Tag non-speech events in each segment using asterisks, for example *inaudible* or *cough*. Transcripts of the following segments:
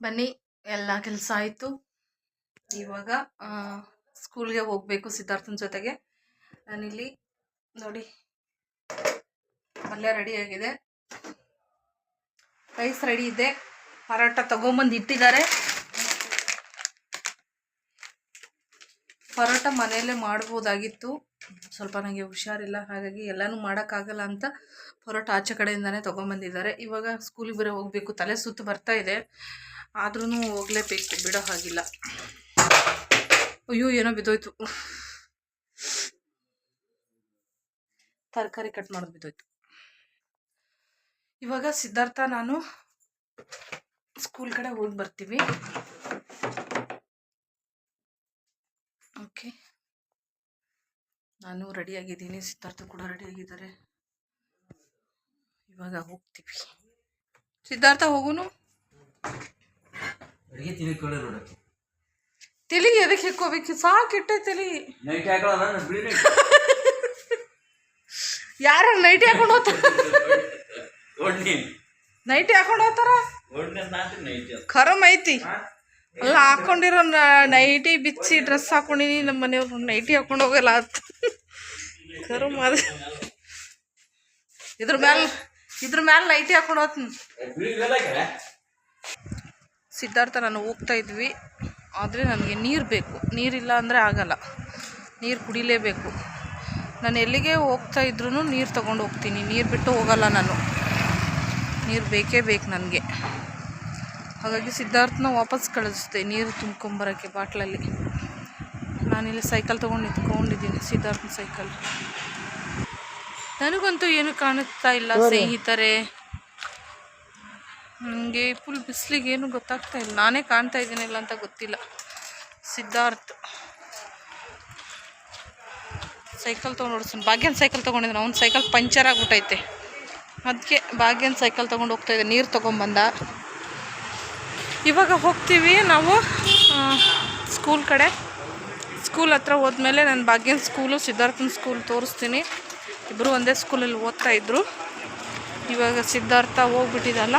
ಬನ್ನಿ ಎಲ್ಲ ಕೆಲಸ ಆಯಿತು. ಇವಾಗ ಸ್ಕೂಲ್ಗೆ ಹೋಗ್ಬೇಕು ಸಿದ್ಧಾರ್ಥನ ಜೊತೆಗೆ. ನಾನಿಲ್ಲಿ ನೋಡಿ, ಪಲ್ಯ ರೆಡಿ ಆಗಿದೆ. ರೈಸ್ ರೆಡಿ ಇದೆ. ಪರೋಟ ತಗೊಂಬಂದು ಇಟ್ಟಿದ್ದಾರೆ. ಪರೋಟ ಮನೆಯಲ್ಲೇ ಮಾಡ್ಬೋದಾಗಿತ್ತು. ಸ್ವಲ್ಪ ನನಗೆ ಹುಷಾರಿಲ್ಲ, ಹಾಗಾಗಿ ಎಲ್ಲನೂ ಮಾಡೋಕ್ಕಾಗಲ್ಲ ಅಂತ ಪರೋಟ ಆಚೆ ಕಡೆಯಿಂದಾನೇ ತೊಗೊಂಬಂದಿದ್ದಾರೆ. ಇವಾಗ ಸ್ಕೂಲಿಗೆ ಬರೋ ಹೋಗಬೇಕು, ತಲೆ ಸುತ್ತು ಬರ್ತಾ ಇದೆ. ಆದ್ರೂ ಹೋಗಲೇಬೇಕು, ಬಿಡೋ ಹಾಗಿಲ್ಲ. ಅಯ್ಯೋ, ಏನೋ ಬಿದ್ದೋಯ್ತು. ತರಕಾರಿ ಕಟ್ ಮಾಡೋದು ಬಿದ್ದೋಯ್ತು. ಇವಾಗ ಸಿದ್ಧಾರ್ಥ ನಾನು ಸ್ಕೂಲ್ ಕಡೆ ಹೋಗಿ ಬರ್ತೀವಿ. ಓಕೆ. ನಾನು ರೆಡಿಯಾಗಿದ್ದೀನಿ, ಸಿದ್ಧಾರ್ಥ ಕೂಡ ರೆಡಿಯಾಗಿದ್ದಾರೆ. ಇವಾಗ ಹೋಗ್ತೀವಿ. ಸಿದ್ಧಾರ್ಥ, ಹೋಗುನು? ಅಡಿಗೆ ತಿಳಿ ಕೊಡಿ ನೋಡಕ್ಕೆ ತಲಿ ಎದಕ್ಕೆ ಹಿಕ್ಕೋಬೇಕು ಸಾಕಿಟ್ಟೆ ತಿಳಿ. ನೈಟ್ ಹಾಕೊಳ್ಳಲ್ಲ ನಾನು ಬಿಳಿ ನೈಟ್ ಯಾರ ನೈಟಿ ಹಾಕೊಂಡು ಹೋಗ್ತಾರ? ಒಡ್ನಿ ನೈಟಿ ಹಾಕೊಂಡು ಹೋಗ್ತಾರ? ಒಡ್ನಿ ನೈಟ್ ಖರಮ್ ಐತಿ. ಅಲ್ಲ ಹಾಕೊಂಡಿರೋ ನೈಟಿ ಬಿಚ್ಚಿ ಡ್ರೆಸ್ ಹಾಕೊಂಡಿನಿ ನಮ್ಮ ಮನೆಯವ್ರು ನೈಟಿ ಹಾಕೊಂಡು ಹೋಗಲ್ಲ ಅಂತ. ಖರಮ್ ಅದ. ಇದ್ರ ಮ್ಯಾಲ ಇದ್ರ ಮ್ಯಾಲ ನೈಟಿ ಹಾಕೊಂಡು ಹೋಗ್ತೀನಿ. ಸಿದ್ಧಾರ್ಥ ನಾನು ಹೋಗ್ತಾ ಇದ್ವಿ. ಆದರೆ ನನಗೆ ನೀರು ಬೇಕು. ನೀರಿಲ್ಲ ಅಂದರೆ ಆಗಲ್ಲ. ನೀರು ಕುಡಿಲೇಬೇಕು. ನಾನು ಎಲ್ಲಿಗೆ ಹೋಗ್ತಾ ಇದ್ರೂ ನೀರು ತೊಗೊಂಡು ಹೋಗ್ತೀನಿ. ನೀರು ಬಿಟ್ಟು ಹೋಗಲ್ಲ ನಾನು. ನೀರು ಬೇಕೇ ಬೇಕು ನನಗೆ. ಹಾಗಾಗಿ ಸಿದ್ಧಾರ್ಥನ ವಾಪಸ್ ಕಳಿಸ್ದೆ ನೀರು ತುಂಬ್ಕೊಂಬರೋಕ್ಕೆ ಬಾಟ್ಲಲ್ಲಿ. ನಾನಿಲ್ಲಿ ಸೈಕಲ್ ತೊಗೊಂಡು ನಿಂತ್ಕೊಂಡಿದ್ದೀನಿ ಸಿದ್ಧಾರ್ಥನ ಸೈಕಲ್. ನನಗಂತೂ ಏನು ಕಾಣಿಸ್ತಾ ಇಲ್ಲ ಸ್ನೇಹಿತರೆ. ನನಗೆ ಫುಲ್ ಬಿಸಿಲಿಗೆ ಏನು ಗೊತ್ತಾಗ್ತಾ ಇಲ್ಲ. ನಾನೇ ಕಾಣ್ತಾ ಇದ್ದೀನಿಲ್ಲ ಅಂತ ಗೊತ್ತಿಲ್ಲ. ಸಿದ್ಧಾರ್ಥ್. ಸೈಕಲ್ ತೊಗೊಂಡು ಓಡಿಸ್ತಾನೆ. ಭಾಗ್ಯನ ಸೈಕಲ್ ತೊಗೊಂಡಿದ್ದಾನೆ. ಅವ್ನ ಸೈಕಲ್ ಪಂಚರ್ ಆಗ್ಬಿಟ್ಟೈತೆ. ಅದಕ್ಕೆ ಭಾಗ್ಯನ ಸೈಕಲ್ ತೊಗೊಂಡು ಹೋಗ್ತಾ ಇದ್ದೆ ನೀರು ತೊಗೊಂಬಂದ ಇವಾಗ ಹೋಗ್ತೀವಿ ನಾವು ಸ್ಕೂಲ್ ಕಡೆ. ಸ್ಕೂಲ್ ಹತ್ರ ಹೋದ್ಮೇಲೆ ನಾನು ಭಾಗ್ಯನ ಸ್ಕೂಲು ಸಿದ್ಧಾರ್ಥನ ಸ್ಕೂಲ್ ತೋರಿಸ್ತೀನಿ. ಇಬ್ಬರು ಒಂದೇ ಸ್ಕೂಲಲ್ಲಿ ಓದ್ತಾ ಇದ್ರು. ಇವಾಗ ಸಿದ್ಧಾರ್ಥ ಹೋಗ್ಬಿಟ್ಟಿದ್ದಲ್ಲ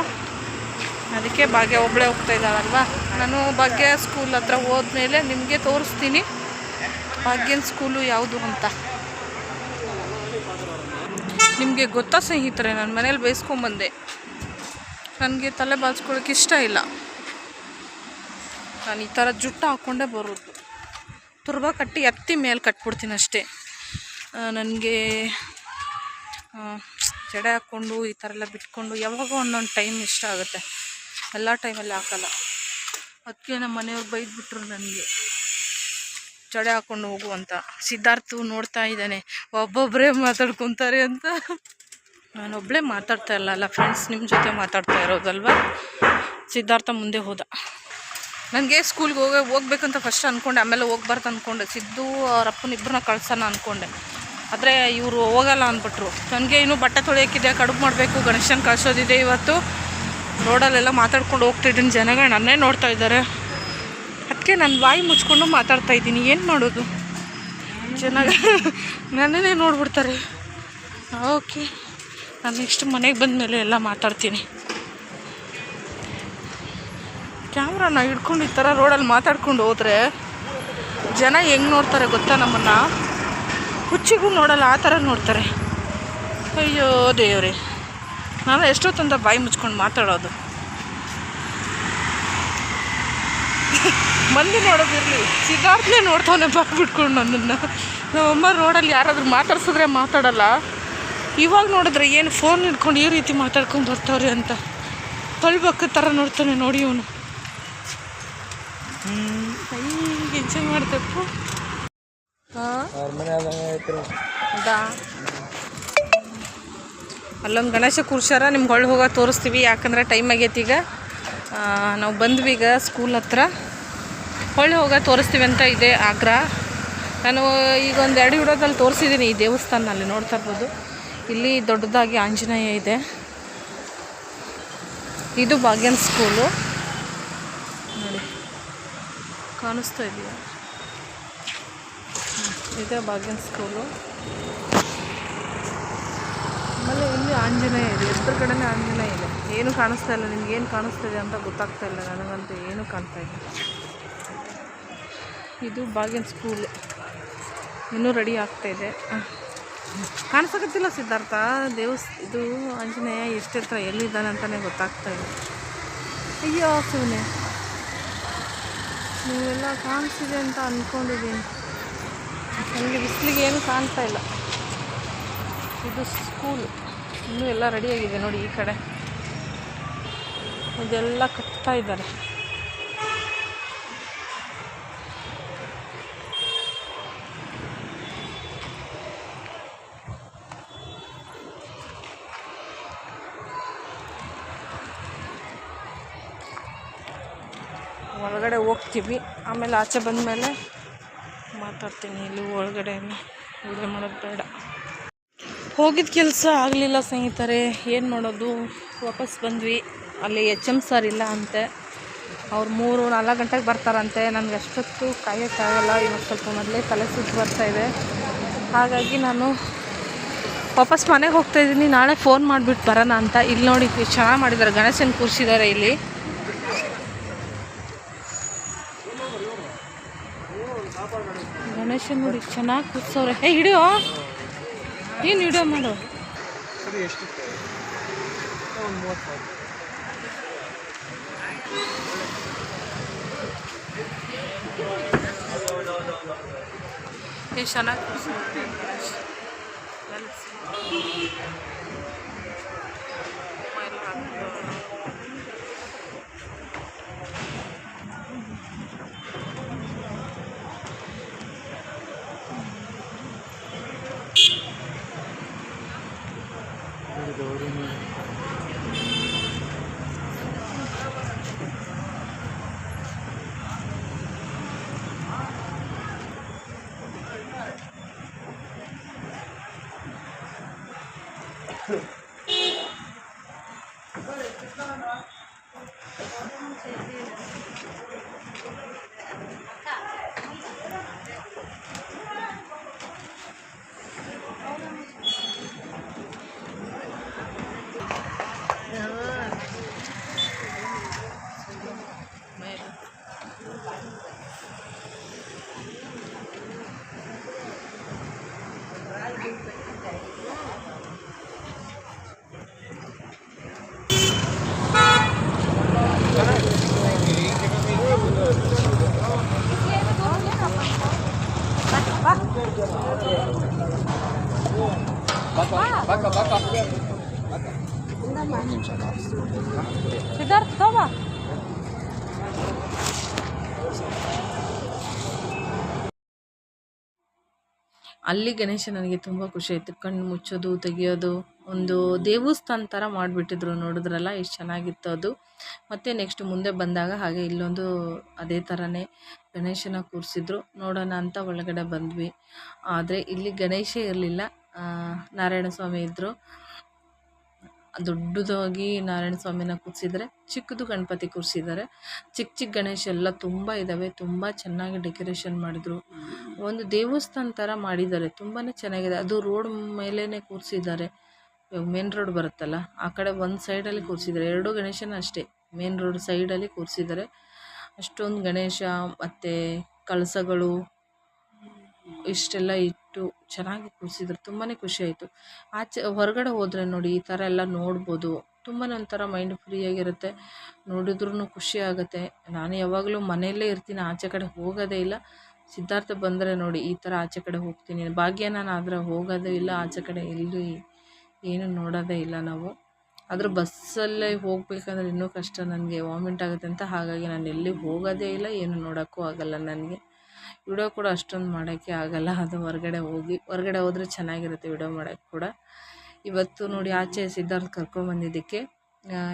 ಅದಕ್ಕೆ ಭಾಗ್ಯ ಒಬ್ಬಳೇ ಹೋಗ್ತಾ ಇದ್ದಾಳಲ್ವಾ? ನಾನು ಭಾಗ್ಯ ಸ್ಕೂಲ್ ಹತ್ರ ಹೋದ್ಮೇಲೆ ನಿಮಗೆ ತೋರಿಸ್ತೀನಿ. ಭಾಗ್ಯನ ಸ್ಕೂಲು ಯಾವುದು ಅಂತ. ನಿಮಗೆ ಗೊತ್ತಾ ಸ್ನೇಹಿತರೆ, ನಾನು ಮನೇಲಿ ಬೇಯಿಸ್ಕೊಂಬಂದೆ ನನಗೆ ತಲೆ ಬಾಚ್ಕೊಳ್ಳೋಕೆ ಇಷ್ಟ ಇಲ್ಲ. ನಾನು ಈ ಥರ ಜುಟ್ಟು ಹಾಕ್ಕೊಂಡೇ ಬರೋದು. ತುರ್ಬ ಕಟ್ಟಿ ಎತ್ತಿ ಮೇಲೆ ಕಟ್ಬಿಡ್ತೀನಿ ಅಷ್ಟೇ. ನನಗೆ ಜಡೆ ಹಾಕ್ಕೊಂಡು ಈ ಥರ ಎಲ್ಲ ಬಿಟ್ಕೊಂಡು ಯಾವಾಗೋ ಒಂದೊಂದು ಟೈಮ್ ಇಷ್ಟ ಆಗುತ್ತೆ. ಎಲ್ಲ ಟೈಮಲ್ಲಿ ಹಾಕಲ್ಲ. ಅದಕ್ಕೆ ನಮ್ಮ ಮನೆಯವ್ರು ಬೈದ್ಬಿಟ್ರು ನನಗೆ. ಚಡೆ ಹಾಕ್ಕೊಂಡು ಹೋಗು ಅಂತ. ಸಿದ್ಧಾರ್ಥು ನೋಡ್ತಾ ಇದ್ದಾನೆ. ಒಬ್ಬೊಬ್ಬರೇ ಮಾತಾಡ್ಕೊತಾರೆ ಅಂತ. ನಾನೊಬ್ಬಳೇ ಮಾತಾಡ್ತಾ ಇಲ್ಲ ಅಲ್ಲ ಫ್ರೆಂಡ್ಸ್ ನಿಮ್ಮ ಜೊತೆ ಮಾತಾಡ್ತಾ ಇರೋದಲ್ವಾ? ಸಿದ್ಧಾರ್ಥ ಮುಂದೆ ಹೋದ. ನನಗೆ ಸ್ಕೂಲ್ಗೆ ಹೋಗ, ಹೋಗ್ಬೇಕಂತ ಫಸ್ಟ್ ಅಂದ್ಕೊಂಡೆ ಆಮೇಲೆ ಹೋಗ್ಬಾರ್ದು ಅಂದ್ಕೊಂಡೆ ಸಿದ್ದು ಅವ್ರ ಅಪ್ಪನ ಇಬ್ಬರನ್ನ ಕಳ್ಸೋಣ ಅಂದ್ಕೊಂಡೆ ಆದರೆ ಇವರು ಹೋಗಲ್ಲ ಅಂದ್ಬಿಟ್ರು. ನನಗೆ ಇನ್ನೂ ಬಟ್ಟೆ ತೊಳೆಯೋಕ್ಕಿದೆ ಕಡುಬು ಮಾಡಬೇಕು, ಗಣೇಶನ ಕಳ್ಸೋದಿದೆ ಇವತ್ತು. ರೋಡಲ್ಲೆಲ್ಲ ಮಾತಾಡ್ಕೊಂಡು ಹೋಗ್ತಿದ್ದೀನಿ ಜನಗಳು ನನ್ನೇ ನೋಡ್ತಾ ಇದ್ದಾರೆ. ಅದಕ್ಕೆ ನಾನು ಬಾಯಿ ಮುಚ್ಕೊಂಡು ಮಾತಾಡ್ತಾ ಇದ್ದೀನಿ. ಏನು ಮಾಡೋದು? ಜನ ನನ್ನೇ ನೋಡ್ಬಿಡ್ತಾರೆ. ಓಕೆ. ನಾನು ನೆಕ್ಸ್ಟ್ ಮನೆಗೆ ಬಂದಮೇಲೆ ಎಲ್ಲ ಮಾತಾಡ್ತೀನಿ. ಕ್ಯಾಮ್ರಾನ ಹಿಡ್ಕೊಂಡು ಈ ಥರ ರೋಡಲ್ಲಿ ಮಾತಾಡ್ಕೊಂಡು ಹೋದರೆ ಜನ ಹೆಂಗೆ ನೋಡ್ತಾರೆ ಗೊತ್ತಾ ನಮ್ಮನ್ನು? ಹುಚ್ಚಿಗೂ ನೋಡಲ್ಲ, ಆ ಥರ ನೋಡ್ತಾರೆ. ಅಯ್ಯೋ ದೇವ್ರೆ. ನಾನು ಎಷ್ಟೊತ್ತಂತ ಬಾಯಿ ಮುಚ್ಕೊಂಡು ಮಾತಾಡೋದು. ಮಂದಿ ನೋಡೋದಿರಲಿ ಸಿದ್ಧಾರ್ಥನೇ ನೋಡ್ತಾವನೆ ಬಾಗ್ಬಿಟ್ಕೊಂಡು ನನ್ನನ್ನು. ನಮ್ಮಮ್ಮ ರೋಡಲ್ಲಿ ಯಾರಾದರೂ ಮಾತಾಡ್ಸಿದ್ರೆ ಮಾತಾಡಲ್ಲ. ಇವಾಗ ನೋಡಿದ್ರೆ ಏನು ಫೋನ್ ಹಿಡ್ಕೊಂಡು ಈ ರೀತಿ ಮಾತಾಡ್ಕೊಂಡು ಬರ್ತಾವ್ರಿ ಅಂತ. ಕಳ್ಬಕ್ಕ ಥರ ನೋಡ್ತಾನೆ ನೋಡಿ ಇವನು. ಹ್ಞೂ ಎಂಜಾಯ್ ಮಾಡ್ತಪ್ಪ ಹಾಂ ಅವ್ರ ಮನೆ ಐತ್ರಿ ಹೌದಾ ಅಲ್ಲೊಂದು ಗಣೇಶ ಕೂರ್ಸಾರ ನಿಮ್ಗೆ ಹೊಳ್ಳಿ ಹೋಗೋ ತೋರಿಸ್ತೀವಿ, ಯಾಕಂದ್ರೆ ಟೈಮ್ ಆಗೈತಿ ಈಗ. ನಾವು ಬಂದ್ವಿ ಈಗ ಸ್ಕೂಲ್ ಹತ್ರ. ಹೊಳ್ಳಿ ಹೋಗ ತೋರಿಸ್ತೀವಿ ಅಂತ ಇದೆ ಆಗ್ರಹ ನಾನು ಈಗ ಒಂದು ಎರಡು ವಿಡಿಯೋದಲ್ಲಿ ತೋರಿಸಿದ್ದೀನಿ ಈ ದೇವಸ್ಥಾನ ಅಲ್ಲಿ ನೋಡ್ತಾ ಇರ್ಬೋದು. ಇಲ್ಲಿ ದೊಡ್ಡದಾಗಿ ಆಂಜನೇಯ ಇದೆ. ಇದು ಭಾಗ್ಯನ್ ಸ್ಕೂಲು ನೋಡಿ, ಕಾಣಿಸ್ತಾ ಇದೆಯಾ? ಇದೆ ಭಾಗ್ಯನ್ ಸ್ಕೂಲು ಅಲ್ಲ ಇಲ್ಲಿ ಆಂಜನೇಯ ಇದೆ. ಎದ್ರ ಕಡೆನೇ ಆಂಜನೇಯ ಇದೆ. ಏನು ಕಾಣಿಸ್ತಾ ಇಲ್ಲ. ನಿಮ್ಗೆ ಏನು ಕಾಣಿಸ್ತಾ ಇದೆ ಅಂತ ಗೊತ್ತಾಗ್ತಾ ಇಲ್ಲ. ನನಗಂತೂ ಏನೂ ಕಾಣ್ತಾ ಇಲ್ಲ. ಇದು ಬಾಗಿನ ಸ್ಕೂಲ್ ಇನ್ನೂ ರೆಡಿ ಆಗ್ತಾ ಇದೆ. ಕಾಣಿಸಕತ್ತಿಲ್ಲ ಸಿದ್ಧಾರ್ಥ. ದೇವಸ್, ಇದು ಆಂಜನೇಯ ಎಷ್ಟೆತ್ರ ಎಲ್ಲಿದ್ದಾನೆ ಅಂತಲೇ ಗೊತ್ತಾಗ್ತಾ ಇಲ್ಲ. ಅಯ್ಯೋ ಸುಮ್ಮನೆ ನೀವೆಲ್ಲ ಕಾಣಿಸಿದೆ ಅಂತ ಅಂದ್ಕೊಂಡಿದ್ದೀನಿ ನನಗೆ ಬಿಸಿಲಿಗೆ ಏನು ಕಾಣ್ತಾ ಇಲ್ಲ. ಇದು ಸ್ಕೂಲ್ ಇನ್ನೂ ಎಲ್ಲ ರೆಡಿಯಾಗಿದೆ ನೋಡಿ ಈ ಕಡೆ. ಇದೆಲ್ಲ ಕಟ್ತಾ ಇದ್ದಾರೆ. ಒಳಗಡೆ ಹೋಗ್ತೀವಿ. ಆಮೇಲೆ ಆಚೆ ಬಂದಮೇಲೆ ಮಾತಾಡ್ತೀನಿ ಇಲ್ಲಿ ಒಳಗಡೆ ವಿಡಿಯೋ ಮಾಡೋದು ಬೇಡ. ಹೋಗಿದ್ದ ಕೆಲಸ ಆಗಲಿಲ್ಲ ಸ್ನೇಹಿತರೆ, ಏನು ಮಾಡೋದು? ವಾಪಸ್ ಬಂದ್ವಿ. ಅಲ್ಲಿ ಎಚ್ ಎಂ ಸರ್ ಇಲ್ಲ ಅಂತೆ. ಅವ್ರು ಮೂರು ನಾಲ್ಕು ಗಂಟೆಗೆ ಬರ್ತಾರಂತೆ. ನನಗೆ ಅಷ್ಟೊತ್ತು ಕಾಯೋಕ್ಕಾಗಲ್ಲ ಇವತ್ತು ಸ್ವಲ್ಪ ಮೊದಲೇ ತಲೆ ಸುತ್ತು ಬರ್ತಾಯಿದೆ ಹಾಗಾಗಿ ನಾನು ವಾಪಸ್ ಮನೆಗೆ ಹೋಗ್ತಾ ಇದ್ದೀನಿ. ನಾಳೆ ಫೋನ್ ಮಾಡಿಬಿಟ್ಟು ಬರೋಣ ಅಂತ. ಇಲ್ಲಿ ನೋಡಿ ಚೆನ್ನಾಗಿ ಮಾಡಿದ್ದಾರೆ ಗಣೇಶನ ಕೂರಿಸಿದ್ದಾರೆ ಇಲ್ಲಿ. ಗಣೇಶನ್ ನೋಡಿ, ಚೆನ್ನಾಗಿ ಕೂರಿಸೋರೆ ಹೇ ಹಿಡಿಯೋ ಏನು ವಿಡಿಯೋ ಮಾಡು? ಎಷ್ಟು? ಚೆನ್ನಾಗಿ ಕೂರ್ಸಿದ್ದಾರೆ ಗಣೇಶ. ಹೂವ ಎಲ್ಲ ಹಾಕ್ಬಿಟ್ಟು. ಮೇಲೆ ಸಿದ್ಧಾರ್ಥ ತಗೋಬಾ ಅಲ್ಲಿ ಗಣೇಶ ನನಗೆ ತುಂಬ ಖುಷಿ ಆಯಿತು. ಕಣ್ಣು ಮುಚ್ಚೋದು, ತೆಗಿಯೋದು, ಒಂದು ದೇವಸ್ಥಾನ ಥರ ಮಾಡಿಬಿಟ್ಟಿದ್ರು ನೋಡಿದ್ರಲ್ಲ, ಎಷ್ಟು ಚೆನ್ನಾಗಿತ್ತು ಅದು. ಮತ್ತು ನೆಕ್ಸ್ಟ್ ಮುಂದೆ ಬಂದಾಗ ಹಾಗೆ ಇಲ್ಲೊಂದು ಅದೇ ಥರನೇ ಗಣೇಶನ ಕೂರಿಸಿದ್ರು. ನೋಡೋಣ ಅಂತ ಒಳಗಡೆ ಬಂದ್ವಿ. ಆದರೆ ಇಲ್ಲಿ ಗಣೇಶ ಇರಲಿಲ್ಲ. ನಾರಾಯಣ ಸ್ವಾಮಿ ಇದ್ದರು ದೊಡ್ಡದಾಗಿ ನಾರಾಯಣ ಸ್ವಾಮಿನ ಕೂರಿಸಿದ್ದಾರೆ ಚಿಕ್ಕದು ಗಣಪತಿ ಕೂರಿಸಿದ್ದಾರೆ ಚಿಕ್ಕ ಚಿಕ್ಕ ಗಣೇಶ ಎಲ್ಲ ತುಂಬ ಇದ್ದಾವೆ ತುಂಬ ಚೆನ್ನಾಗಿ ಡೆಕೋರೇಷನ್ ಮಾಡಿದರು. ಒಂದು ದೇವಸ್ಥಾನ ಥರ ಮಾಡಿದ್ದಾರೆ ತುಂಬಾ ಚೆನ್ನಾಗಿದೆ. ಅದು ರೋಡ್ ಮೇಲೇ ಕೂರಿಸಿದ್ದಾರೆ ಮೇನ್ ರೋಡ್ ಬರುತ್ತಲ್ಲ, ಆ ಕಡೆ ಒಂದು ಸೈಡಲ್ಲಿ ಕೂರಿಸಿದ್ದಾರೆ ಎರಡು ಗಣೇಶನ ಅಷ್ಟೇ, ಮೇನ್ ರೋಡ್ ಸೈಡಲ್ಲಿ ಕೂರಿಸಿದ್ದಾರೆ ಅಷ್ಟೊಂದು ಗಣೇಶ, ಮತ್ತು ಕಳಸಗಳು ಇಷ್ಟೆಲ್ಲ ಇಟ್ಟು ಚೆನ್ನಾಗಿ ಕೂರಿಸಿದ್ರು ತುಂಬಾ ಖುಷಿ ಆಯಿತು. ಆಚೆ ಹೊರಗಡೆ ಹೋದರೆ ನೋಡಿ ಈ ಥರ ಎಲ್ಲ ನೋಡ್ಬೋದು. ತುಂಬಾ ಒಂಥರ ಮೈಂಡ್ ಫ್ರೀ ಆಗಿರುತ್ತೆ. ನೋಡಿದ್ರೂ ಖುಷಿ ಆಗುತ್ತೆ. ನಾನು ಯಾವಾಗಲೂ ಮನೆಯಲ್ಲೇ ಇರ್ತೀನಿ, ಆಚೆ ಕಡೆ ಹೋಗೋದೇ ಇಲ್ಲ. ಸಿದ್ಧಾರ್ಥ ಬಂದರೆ ನೋಡಿ ಈ ಥರ ಆಚೆ ಕಡೆ ಹೋಗ್ತೀನಿ. ಭಾಗ್ಯ ನಾನು ಆದರೆ ಹೋಗೋದೇ ಇಲ್ಲ, ಆಚೆ ಕಡೆ ಎಲ್ಲೂ ಏನು ನೋಡೋದೇ ಇಲ್ಲ ನಾವು. ಆದರೆ ಬಸ್ಸಲ್ಲೇ ಹೋಗಬೇಕಂದ್ರೆ ಇನ್ನೂ ಕಷ್ಟ. ನನಗೆ ವಾಮಿಟ್ ಆಗುತ್ತೆ ಅಂತ ಹಾಗಾಗಿ ನಾನು ಎಲ್ಲಿ ಹೋಗೋದೇ ಇಲ್ಲ, ಏನು ನೋಡೋಕ್ಕೂ ಆಗಲ್ಲ ನನಗೆ. ವಿಡಿಯೋ ಕೂಡ ಅಷ್ಟೊಂದು ಮಾಡೋಕ್ಕೆ ಆಗಲ್ಲ. ಅದು ಹೊರಗಡೆ ಹೋಗಿ, ಹೊರಗಡೆ ಹೋದರೆ ಚೆನ್ನಾಗಿರುತ್ತೆ ವಿಡಿಯೋ ಮಾಡೋಕ್ಕೆ ಕೂಡ. ಇವತ್ತು ನೋಡಿ ಆಚೆ ಸಿದ್ಧಾರ್ಥ ಕರ್ಕೊಂಬಂದಿದ್ದಕ್ಕೆ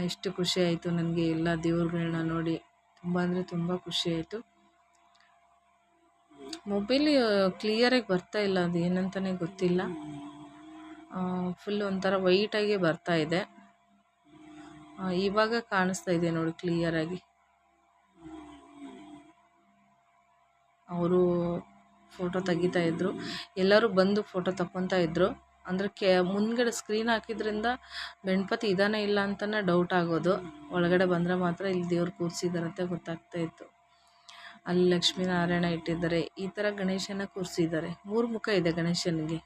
ಎಷ್ಟು ಖುಷಿ ಆಯಿತು ನನಗೆ. ಎಲ್ಲ ದೇವ್ರುಗಳ್ನ ನೋಡಿ ತುಂಬ ಅಂದರೆ ತುಂಬ ಖುಷಿ ಆಯಿತು. ಮೊಬೈಲ್ ಕ್ಲಿಯರಾಗಿ ಬರ್ತಾ ಇಲ್ಲ. ಅದು ಏನಂತಲೇ ಗೊತ್ತಿಲ್ಲ. ಫುಲ್ ಒಂಥರ ವೈಟಾಗಿ ಬರ್ತಾ ಇದೆ. ಇವಾಗ ಕಾಣಿಸ್ತಾ ಇದೆ ನೋಡಿ ಕ್ಲಿಯರಾಗಿ ಅವರು ಫೋಟೋ ತೆಗಿತಾ ಇದ್ರು. ಎಲ್ಲರೂ ಬಂದು ಫೋಟೋ ತಕ್ಕೊತಾ ಇದ್ದರು ಅಂದರೆ ಕೆ, ಮುಂದ್ಗಡೆ ಸ್ಕ್ರೀನ್ ಹಾಕಿದ್ರಿಂದ ಗಣಪತಿ ಇದಾನೆ ಇಲ್ಲ ಅಂತಲೇ ಡೌಟ್ ಆಗೋದು. ಒಳಗಡೆ ಬಂದರೆ ಮಾತ್ರ ಇಲ್ಲಿ ದೇವ್ರು ಕೂರಿಸಿದಾರಂತೆ ಗೊತ್ತಾಗ್ತಾ ಇತ್ತು. ಅಲ್ಲಿ ಲಕ್ಷ್ಮೀನಾರಾಯಣ ಇಟ್ಟಿದ್ದಾರೆ. ಈ ಥರ ಗಣೇಶನ ಕೂರಿಸಿದ್ದಾರೆ. ಮೂರು ಮುಖ ಇದೆ ಗಣೇಶನಿಗೆ.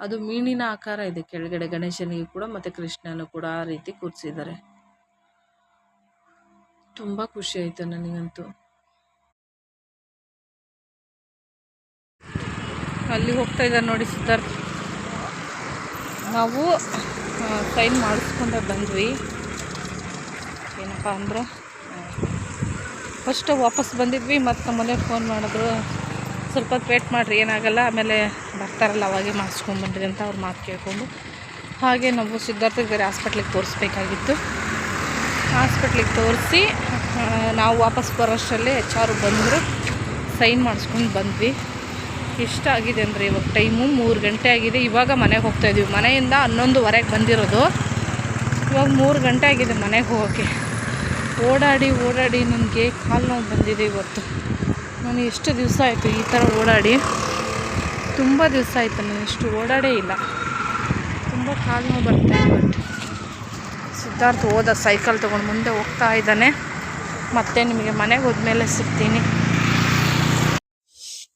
ಅದು ಮೀನಿನ ಆಕಾರ ಇದೆ ಕೆಳಗಡೆ. ಗಣೇಶನಿಗೆ ಕೂಡ ಮತ್ತು ಕೃಷ್ಣನು ಕೂಡ ಆ ರೀತಿ ಕೂರಿಸಿದ್ದಾರೆ. ತುಂಬ ಖುಷಿ ಆಯಿತು ನನಗಂತೂ. ಅಲ್ಲಿ ಹೋಗ್ತಾ ಇದ್ದಾರೆ ನೋಡಿ ಸಿದ್ಧಾರ್ಥ. ನಾವು ಸೈನ್ ಮಾಡಿಸ್ಕೊಂಡೆ ಬಂದ್ವಿ. ಏನಪ್ಪ ಅಂದ್ರೆ ಫಸ್ಟ್ ವಾಪಸ್ ಬಂದಿದ್ವಿ ಮತ್ತು ನಮ್ಮ ಮನೆಗೆ ಫೋನ್ ಮಾಡಿದ್ರು, ಸ್ವಲ್ಪ ಹೊತ್ತು ವೇಟ್ ಮಾಡಿರಿ, ಏನಾಗಲ್ಲ, ಆಮೇಲೆ ಬರ್ತಾರಲ್ಲ, ಅವಾಗೆ ಮಾಡಿಸ್ಕೊಂಡ್ಬಂದ್ರಿ ಅಂತ ಅವ್ರು ಮಾತು ಕೇಳ್ಕೊಂಡು. ಹಾಗೆ ನಾವು ಸಿದ್ಧಾರ್ಥಕ್ಕೆ ಬೇರೆ ಹಾಸ್ಪಿಟ್ಲಿಗೆ ತೋರಿಸ್ಬೇಕಾಗಿತ್ತು. ಹಾಸ್ಪಿಟ್ಲಿಗೆ ತೋರಿಸಿ ನಾವು ವಾಪಸ್ ಬರೋಷ್ಟರಲ್ಲಿ ಎಚ್ ಆರು ಬಂದರು ಸೈನ್ ಮಾಡಿಸ್ಕೊಂಡು ಬಂದ್ವಿ. ಇಷ್ಟ ಆಗಿದೆ ಅಂದರೆ ಇವಾಗ ಟೈಮು ಮೂರು ಗಂಟೆ ಆಗಿದೆ. ಇವಾಗ ಮನೆಗೆ ಹೋಗ್ತಾ ಇದ್ದೀವಿ ಮನೆಯಿಂದ ಹನ್ನೊಂದುವರೆಗೆ ಬಂದಿರೋದು. ಇವಾಗ ಮೂರು ಗಂಟೆ ಆಗಿದೆ ಮನೆಗೆ ಹೋಗೋಕ್ಕೆ ಓಡಾಡಿ ಓಡಾಡಿ ನನಗೆ ಕಾಲು ನೋವು ಬಂದಿದೆ ಇವತ್ತು. ನಾನು ಎಷ್ಟು ದಿವಸ ಆಯಿತು ಈ ಥರ ಓಡಾಡಿ? ತುಂಬ ದಿವಸ ಆಯಿತು ನಾನು ಇಷ್ಟು ಓಡಾಡೇ ಇಲ್ಲ. ತುಂಬ ಕಾಲು ನೋವು ಬರ್ತಾ ಬಟ್ ಸಿದ್ಧಾರ್ಥ ಹೋದ ಸೈಕಲ್ ತೊಗೊಂಡು ಮುಂದೆ ಹೋಗ್ತಾ ಇದ್ದಾನೆ. ಮತ್ತೆ ನಿಮಗೆ ಮನೆಗೆ ಹೋದ್ಮೇಲೆ ಸಿಗ್ತೀನಿ.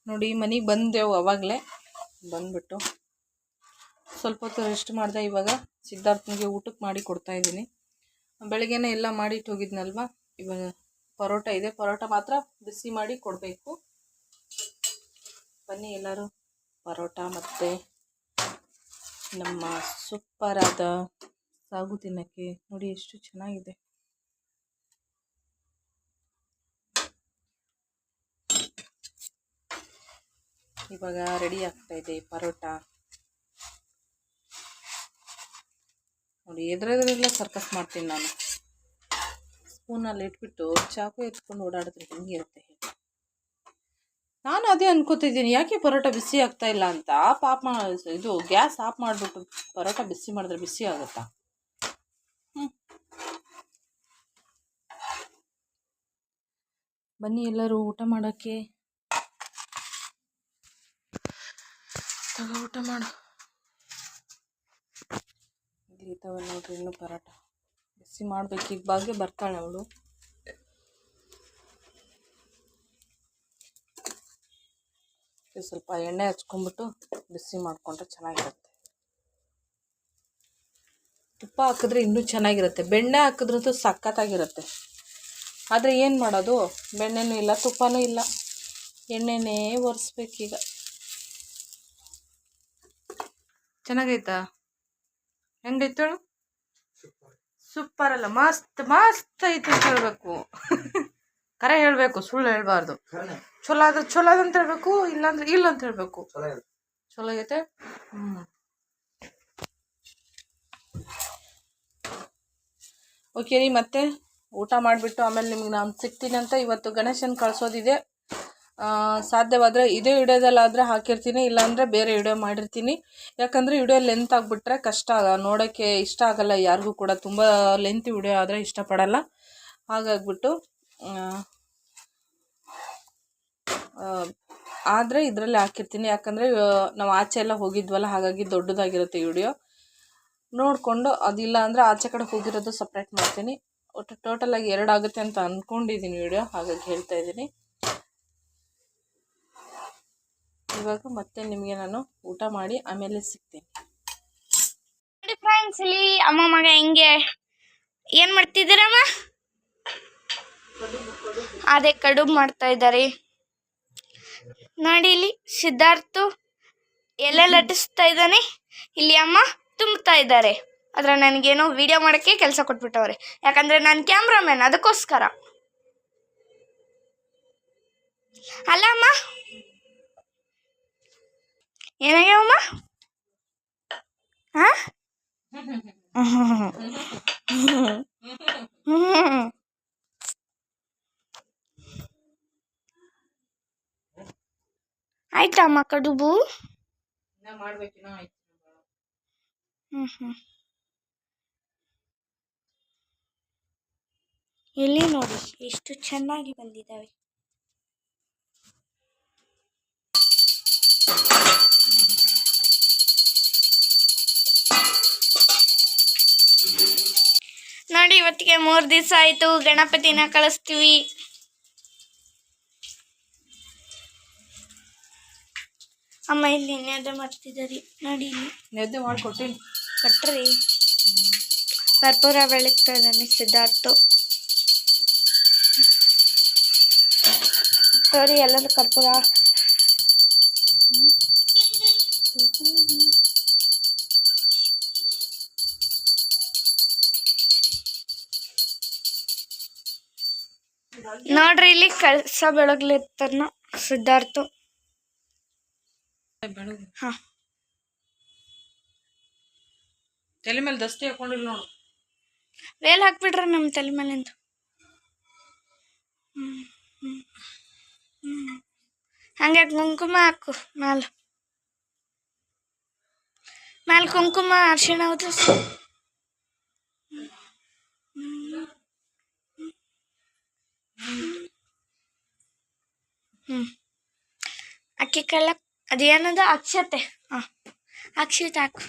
ನೋಡಿ, ಮನೆಗೆ ಬಂದೆವು ಅವಾಗಲೇ. ಬಂದ್ಬಿಟ್ಟು ಸ್ವಲ್ಪ ಹೊತ್ತು ರೆಸ್ಟ್ ಮಾಡಿದೆ. ಇವಾಗ ಸಿದ್ಧಾರ್ಥನಿಗೆ ಊಟಕ್ಕೆ ಮಾಡಿ ಕೊಡ್ತಾ ಇದ್ದೀನಿ. ಬೆಳಗ್ಗೆನೇ ಎಲ್ಲ ಮಾಡಿಟ್ಟು ಹೋಗಿದ್ನಲ್ವ? ಇವಾಗ ಪರೋಟ ಇದೆ. ಪರೋಟ ಮಾತ್ರ ಬಿಸಿ ಮಾಡಿ ಕೊಡಬೇಕು. ಬನ್ನಿ ಎಲ್ಲರೂ. ಪರೋಟ ಮತ್ತು ನಮ್ಮ ಸೂಪರಾದ ಸಾಗು ತಿನ್ನೋಕ್ಕೆ. ನೋಡಿ, ಎಷ್ಟು ಚೆನ್ನಾಗಿದೆ. ಇವಾಗ ರೆಡಿ ಆಗ್ತಾ ಇದೆ ಪರೋಟ. ನೋಡಿ ಎದುರೆದುರೆಲ್ಲ ಸರ್ಕಸ್ ಮಾಡ್ತೀನಿ ನಾನು. ಸ್ಪೂನಲ್ಲಿ ಇಟ್ಬಿಟ್ಟು ಚಾಕು ಎತ್ಕೊಂಡು ಓಡಾಡಿದ್ರೆ ಹೆಂಗಿರುತ್ತೆ ನಾನು ಅದೇ ಅನ್ಕೋತಿದ್ದೀನಿ, ಯಾಕೆ ಪರೋಟ ಬಿಸಿ ಆಗ್ತಾ ಇಲ್ಲ ಅಂತ? ಆಫ್ ಇದು ಗ್ಯಾಸ್ ಆಫ್ ಮಾಡಿಬಿಟ್ಟು ಪರೋಟ ಬಿಸಿ ಮಾಡಿದ್ರೆ ಬಿಸಿ ಆಗುತ್ತಾ? ಬನ್ನಿ ಎಲ್ಲರೂ ಊಟ ಮಾಡೋಕ್ಕೆ. ತಗೋ ಊಟ ಮಾಡು. ಇಲ್ಲಿದ್ದಾವೆ ನೋಡ್ರಿ ಇನ್ನು ಪರೋಟ ಬಿಸಿ ಮಾಡ್ಬೇಕು. ಈಗ ಬಾಗ್ಗೆ ಬರ್ತಾಳೆ ಅವಳು. ಸ್ವಲ್ಪ ಎಣ್ಣೆ ಹಚ್ಕೊಂಡ್ಬಿಟ್ಟು ಬಿಸಿ ಮಾಡಿಕೊಂಡ್ರೆ ಚೆನ್ನಾಗಿರುತ್ತೆ. ತುಪ್ಪ ಹಾಕಿದ್ರೆ ಇನ್ನೂ ಚೆನ್ನಾಗಿರುತ್ತೆ. ಬೆಣ್ಣೆ ಹಾಕಿದ್ರಂತೂ ಸಖತ್ತಾಗಿರುತ್ತೆ. ಆದರೆ ಏನು ಮಾಡೋದು? ಬೆಣ್ಣೆನೂ ಇಲ್ಲ, ತುಪ್ಪನೂ ಇಲ್ಲ. ಎಣ್ಣೆನೇ ಒರೆಸ್ಬೇಕೀಗ. ಚೆನ್ನಾಗೈತಾ? ಹೆಂಗೈತೆ ಹೇಳು ಸೂಪರ್ ಅಲ್ಲ. ಮಸ್ತ್ ಮಸ್ತ್ ಐತೆ ಅಂತ ಹೇಳ್ಬೇಕು. ಕರೆ ಹೇಳ್ಬೇಕು ಸುಳ್ಳು ಹೇಳ್ಬಾರ್ದು. ಚಲೋ ಆದ್ರೆ ಚಲೋ ಅಂತ ಹೇಳ್ಬೇಕು ಇಲ್ಲಾಂದ್ರೆ ಇಲ್ಲ ಅಂತ ಹೇಳ್ಬೇಕು. ಚಲೋ ಆಗೈತೆ? ಹ್ಮ್. ಓಕೆ ರೀ ಮತ್ತೆ ಊಟ ಮಾಡಿಬಿಟ್ಟು ಆಮೇಲೆ ನಿಮ್ಗೆ ನಾನು ಸಿಗ್ತೀನಿ ಅಂತ ಇವತ್ತು ಗಣೇಶನ್ ಕಳ್ಸೋದಿದೆ. ಸಾಧ್ಯವಾದರೆ ಇದೇ ವಿಡಿಯೋದಲ್ಲಾದರೆ ಹಾಕಿರ್ತೀನಿ, ಇಲ್ಲಾಂದರೆ ಬೇರೆ ವಿಡಿಯೋ ಮಾಡಿರ್ತೀನಿ. ಯಾಕಂದರೆ ವಿಡಿಯೋ ಲೆಂತ್ ಆಗಿಬಿಟ್ರೆ ಕಷ್ಟ ನೋಡೋಕ್ಕೆ ಇಷ್ಟ ಆಗಲ್ಲ ಯಾರಿಗೂ ಕೂಡ. ತುಂಬ ಲೆಂತ್ ವಿಡಿಯೋ ಆದರೆ ಇಷ್ಟಪಡಲ್ಲ. ಹಾಗಾಗ್ಬಿಟ್ಟು ಆದರೆ ಇದರಲ್ಲಿ ಹಾಕಿರ್ತೀನಿ. ಯಾಕಂದರೆ ನಾವು ಆಚೆ ಎಲ್ಲ ಹೋಗಿದ್ವಲ್ಲ, ಹಾಗಾಗಿ ದೊಡ್ಡದಾಗಿರುತ್ತೆ ವಿಡಿಯೋ. ನೋಡಿಕೊಂಡು, ಅದಿಲ್ಲ ಅಂದರೆ ಆಚೆ ಕಡೆ ಹೋಗಿರೋದು ಸಪ್ರೇಟ್ ಮಾಡ್ತೀನಿ. ಒಟ್ಟು ಟೋಟಲಾಗಿ ಎರಡಾಗುತ್ತೆ ಅಂತ ಅಂದ್ಕೊಂಡಿದ್ದೀನಿ ವಿಡಿಯೋ, ಹಾಗಾಗಿ ಹೇಳ್ತಾ ಇದ್ದೀನಿ. ಇವಾಗ ಮತ್ತೆ ನಿಮಗೆ ನಾನು ಊಟ ಮಾಡಿ ಆಮೇಲೆ ಸಿಗ್ತೀನಿ. ನೋಡಿ ಫ್ರೆಂಡ್ಸ್ ಇಲ್ಲಿ ಅಮ್ಮ ಮಗ ಹೆಂಗೆ? ಏನ್ ಮಾಡ್ತಿದ್ದೀರಮ್ಮ? ಅದೇ ಕಡುಬು ಮಾಡ್ತಾ ಇದ್ದಾರೆ. ನೋಡಿ ಇಲ್ಲಿ ಸಿದ್ಧಾರ್ಥ ಎಲ್ಲೆ ಲಟ್ಟಿಸ್ತಾ ಇದ್ದಾನೆ? ಇಲ್ಲಿ ಅಮ್ಮ ತುಂಬ್ತಾ ಇದ್ದಾರೆ. ಆದ್ರೆ ನನಗೇನೋ ವಿಡಿಯೋ ಮಾಡೋಕ್ಕೆ ಕೆಲಸ ಕೊಟ್ಬಿಟ್ಟವ್ರೆ. ಯಾಕಂದ್ರೆ ನಾನು ಕ್ಯಾಮ್ರಾಮ್ಯಾನ್ ಅದಕ್ಕೋಸ್ಕರ. ಅಲ್ಲ ಅಮ್ಮ? ಏನಾಗ್ಯಾವಮ್ಮ? ಹಾ ಆಯ್ತಾ ಅಮ್ಮ ಕಡುಬು ಹ್ಮ್ ಹ್ಮ್. ಎಲ್ಲಿ ನೋಡಿ ಎಷ್ಟು ಚೆನ್ನಾಗಿ ಬಂದಿದ್ದಾವೆ. ನೋಡಿ ಇವತ್ತಿಗೆ ಮೂರು ದಿವಸ ಆಯಿತು. ಗಣಪತಿನ ಕಳಿಸ್ತೀವಿ. ಅಮ್ಮ ಇಲ್ಲಿ ನೆದೆ ಮಾಡ್ತಿದ್ದೀರಿ. ನೋಡಿ ಇಲ್ಲಿ. ನೈವೇದ್ಯ ಮಾಡಿಕೊಟ್ಟಿನಿ ಕಟ್ರಿ. ಕರ್ಪೂರ ಬೆಳಗ್ತಾ ಇದ್ದಾನೆ ಸಿದ್ಧಾರ್ಥು. ಸರಿ ಎಲ್ಲರೂ ಕರ್ಪೂರ ನೋಡ್ರಿ ಇಲ್ಲಿ ಕಳಸ ಬೆಳಗ್ಲಿರ್ತಾನ ಸಿದ್ಧಾರ್ಥು. ಬೆಳಗ್ಗೆ ಹಾ. ತಲೆ ಮೇಲೆ ದಸ್ತಿ ಹಾಕೊಂಡಿಲ್ಲ ನೋಡು. ವೇಲ್ ಹಾಕ್ಬಿಡ್ರಿ ನಮ್ಮ ತಲೆ ಮೇಲಿಂದ. ಹಂಗೆ ಕುಂಕುಮ ಹಾಕು ಮ್ಯಾಲ. ಮ್ಯಾಲ ಕುಂಕುಮ ಅರ್ಶಿಣ ಉದ್ರಿಸ್ ಹ್ಮ್. ಅಕ್ಕಿ ಕಲ್ಲ ಅದೇನದ ಅಕ್ಷತೆ. ಹಾ. ಅಕ್ಷತೆ ಹಾಕು.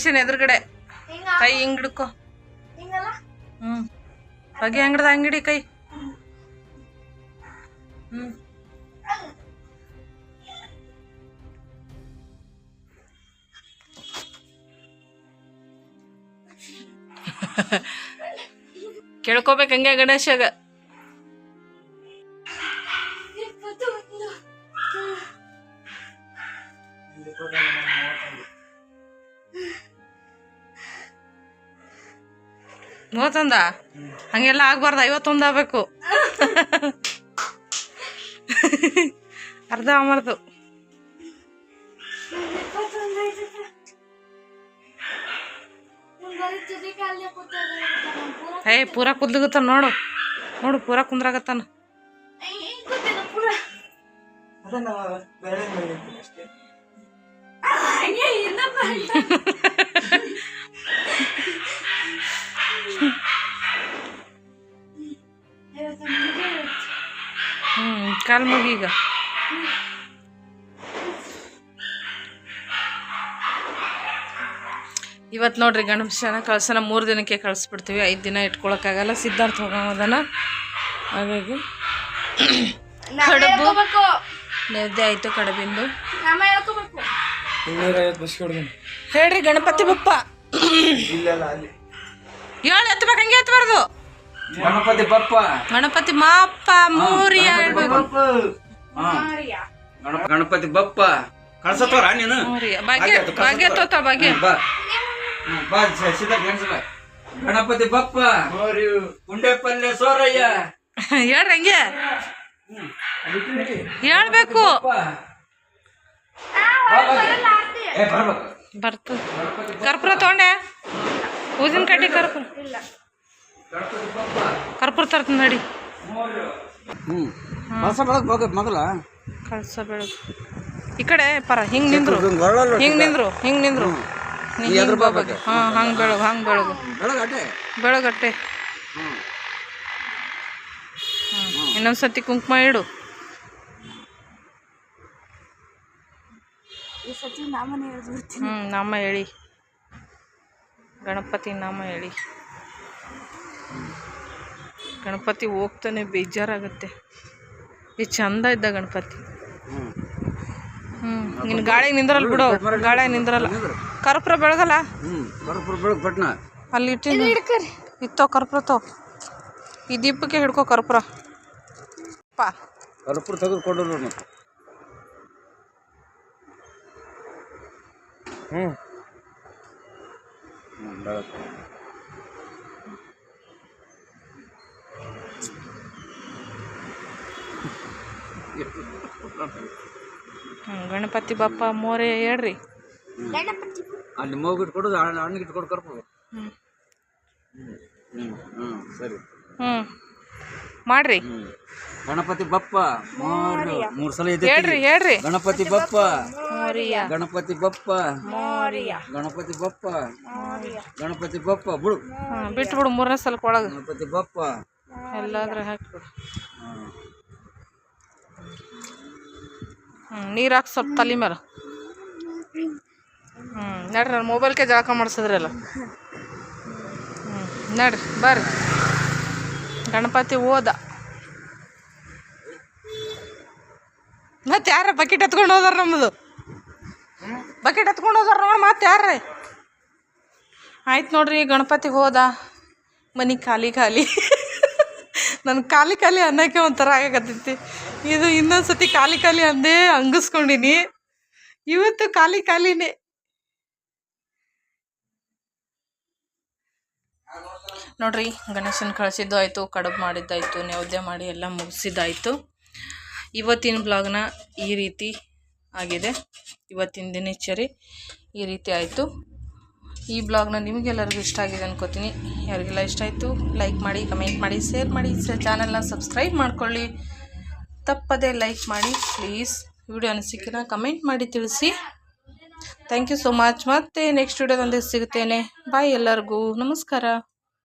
ಗಣೇಶನ ಎದುರುಗಡೆ. ಕೈ ಹಿಂಗ್ ಹಿಡ್ಕೊ. ಹ್ಮ್. ಬಗೆ ಅಂಗಡದ ಅಂಗಡಿ ಕೈ. ಹ್ಮ್. *laughs* ಕೇಳ್ಕೊಬೇಕು ಹಂಗೆ ಗಣೇಶಗ. ಮೂವತ್ತೊಂದ ಹಂಗೆಲ್ಲ ಆಗ್ಬಾರ್ದು ಐವತ್ತೊಂದು ಆಗ್ಬೇಕು. ಅರ್ಧ ಅಮರ್ದು. ಏ ಪೂರ ಕುದ್ಲಿಗತ್ತಾನ ನೋಡು. ನೋಡು ಪೂರ ಕುಂದ್ರಾಗತ್ತಾನ. ಹ್ಮ್ ಕಾಲ್ ಮುಗೀಗ ಇವತ್ತು ನೋಡ್ರಿ ಗಣೇಶನ ಕಳ್ಸನ ಮೂರು ದಿನಕ್ಕೆ ಕಳಿಸ್ಬಿಡ್ತೀವಿ ಐದು ದಿನ ಇಟ್ಕೊಳಕ್ಕಾಗಲ್ಲ ಸಿದ್ಧಾರ್ಥ ಹೋಗೋದನ್ನ ಹಾಗಾಗಿ ಕಡುಬು. ನೈವೇದ್ಯ ಆಯಿತು ಕಡುಬಿಂದು. ಹೇಳ್ರಿ ಗಣಪತಿ ಬಪ್ಪ. ಇಲ್ಲೆಲ್ಲ ಅಲ್ಲಿ. ಏಳು ಎತ್ತಬೇಕು ಹಂಗೆ ಎತ್ತಬಾರ್ದು ಗಣಪತಿ ಬಪ್ಪ. ಗಣಪತಿ ಮಾಪ್ಪ ಮೂರಿ ಹೇಳ್ಬೇಕು. ಗಣಪ ಗಣಪತಿ ಬಪ್ಪ. ಕಳ್ಸತ್ತವ್ರ ನೀನು? ಮೂರಿ ಬಗ್ಗೆ ತೋತ ಭಾಗ್ಯ ಬಾ. ಬಾ ಸೀದಾ ಗಣಸಲ ಗಣಪತಿ ಬಪ್ಪ. ಕುಂಡೆ ಪಲ್ಯ ಸೋರಯ್ಯ. ಹೇಳ್ರಿ ಹಂಗೆ. ಹೇಳ್ಬೇಕು. ಬಾ. ಬಾ, ಬಾ. ಏ ಬರ್ಬೇಕು ಕರ್ಪೂರ ತಗೊಂಡೆ. ಊದಿನ ಕಡ್ಡಿ ಕರ್ಪೂರ. ಕರ್ಪೂರ ತರ್ತೀನಿ ನೋಡಿ. ಹ್ಮ್. ಹೊಸ ಬೆಳಗ್ ಹೋಗ ಮೊದಲ. ಕಳಸ ಬೆಳಗ್ಗೆ ಈ ಕಡೆ ಪರ ಹಿಂಗ್ ನಿಂದ್ರು. ಹಿಂಗ್ ನಿಂದ್ರು ಹಿಂಗ್ ನಿಂದ್ರು. ಹಾ ಹಂಗ್ ಬೆಳಗು ಹಂಗ್ ಬೆಳಗು ಬೆಳಗ್ ಅಡ್ಡೆ ಬೆಳಗಟ್ಟೆ. ಹ್ಮ್. ಇನ್ನೊಂದ್ಸತಿ ಕುಂಕುಮ ಇಡು. ಹ್ಮ್ ನಮ್ಮ ಹೇಳಿ ಗಣಪತಿ ನಾಮ ಹೇಳಿ. ಗಣಪತಿ ಹೋಗ್ತಾನೆ ಬೇಜಾರಾಗುತ್ತೆ. ಈ ಚಂದ ಇದ್ದ ಗಣಪತಿ. ಹ್ಮ್ ಹ್ಮ್. ಗಾಳಿ ನಿಂದ್ರಲ್ಲ ಬಿಡು. ಗಾಳಿ ನಿಂದ್ರಲ್ಲ. ಕರ್ಪೂರ ಬೆಳಗಲ್ಲ? ಅಲ್ಲಿ ಇಟ್ಟಿನಿ ಇತ್ತೋ ಕರ್ಪೂರ ತೋ. ಈ ದೀಪಕ್ಕೆ ಹಿಡ್ಕೋ ಕರ್ಪೂರ. ಪಾ. ಕರ್ಪೂರ ತೆಗೆದು ಕೊಡೋರು ಮತ್ತೆ ಹ್ಞೂ ಬೆಳಕು ಗಣಪತಿ ಬಪ್ಪ ಮೋರೆ ಹೇಳ್ರಿ. ಅಲ್ಲಿ ಮೂಗಿಟ್ಟು ಕೊಡೋದು ಹಣ್ಣಿಗೆ ಇಟ್ಟು ಕೊಡು ಕರ್ಬೋದು ಹ್ಞೂ ಹ್ಞೂ ಹ್ಞೂ ಸರಿ. ಹ್ಞೂ ಮಾಡ್ರಿ. ಗಣಪತಿ ಬಪ್ಪ. ಮೂರು ಮೂರು ಸಲ ಇದೆ ಹೇಳ್ರಿ ಹೇಳ್ರಿ. ಗಣಪತಿ ಬಪ್ಪ. ಮೋರಿಯ. ಗಣಪತಿ ಬಪ್ಪ. ಮೋರಿಯ. ಗಣಪತಿ ಬಪ್ಪ. ಗಣಪತಿ ಬಪ್ಪ. ಬಿಡು. ಬಿಟ್ಟು ಬಿಡು ಮೂರನೇ ಸಲಕ್ಕೆ ಒಳಗೆ. ಗಣಪತಿ ಬಪ್ಪ. ಎಲ್ಲಾದ್ರೂ ಹಾಕ್ಬಿಡು. ಹ್ಮ್ ಹ್ಞೂ ನೀರು ಹಾಕಿ ಸ್ವಲ್ಪ ತಲೆ ಮೇಲೆ. ಹ್ಞೂ ನಡ್ರಿ ಮೊಬೈಲ್ ಮೊಬೈಲ್ಗೆ ಜಳಕ ಮಾಡಿಸಿದ್ರಲ್ಲ. ಹ್ಞೂ ನಡ್ರಿ ಬರ್ರಿ. ಗಣಪತಿ ಹೋದ. ಮತ್ತೆ ಯಾರ ಬಕೆಟ್ ಎತ್ಕೊಂಡು ಹೋದಾರ ನಮ್ಮದು ಬಕೆಟ್ ಎತ್ಕೊಂಡು ಹೋದಾರ ನೋಡಿ ಮತ್ತೆ ಯಾರ್ರಿ? ಆಯ್ತು ನೋಡ್ರಿ ಗಣಪತಿ ಹೋದ. ಮನೆ ಖಾಲಿ ಖಾಲಿ. ನನ್ ಖಾಲಿ ಖಾಲಿ ಅನ್ನಕ್ಕೆ ಒಂಥರ ಆಗಕತ್ತೈತಿ. ಇದು ಇನ್ನೊಂದು ಸತಿ ಖಾಲಿ ಖಾಲಿ ಅಂದೇ ಹಂಗಿಸ್ಕೊಂಡಿನಿ ಇವತ್ತು ಖಾಲಿ ಖಾಲಿನೇ. ನೋಡ್ರಿ, ಗಣೇಶನ ಕಳಿಸಿದ್ದು ಆಯಿತು ಕಡುಬು ಮಾಡಿದ್ದಾಯಿತು ನೈವೇದ್ಯ ಮಾಡಿ ಎಲ್ಲ ಮುಗಿಸಿದ್ದಾಯಿತು. ಇವತ್ತಿನ ಬ್ಲಾಗ್ನ ಈ ರೀತಿ ಆಗಿದೆ. ಇವತ್ತಿನ ದಿನಚರಿ ಈ ರೀತಿ ಆಯಿತು. ಈ ಬ್ಲಾಗ್ನ ನಿಮಗೆಲ್ಲರಿಗೂ ಇಷ್ಟ ಆಗಿದೆ ಅನ್ಕೋತೀನಿ. ಯಾರಿಗೆಲ್ಲ ಇಷ್ಟ ಆಯಿತು ಲೈಕ್ ಮಾಡಿ ಕಮೆಂಟ್ ಮಾಡಿ ಶೇರ್ ಮಾಡಿ ಚಾನಲ್ನ ಸಬ್ಸ್ಕ್ರೈಬ್ ಮಾಡ್ಕೊಳ್ಳಿ. ತಪ್ಪದೇ ಲೈಕ್ ಮಾಡಿ ಪ್ಲೀಸ್ ವಿಡಿಯೋ ಅನಿಸಿಕೆನ ಕಮೆಂಟ್ ಮಾಡಿ ತಿಳಿಸಿ. ಥ್ಯಾಂಕ್ ಯು ಸೋ ಮಚ್ ಮತ್ತೆ ನೆಕ್ಸ್ಟ್ ವಿಡಿಯೋದೊಂದಿಗೆ ಸಿಗುತ್ತೇನೆ. ಬಾಯ್ ಎಲ್ಲರಿಗೂ. ನಮಸ್ಕಾರ.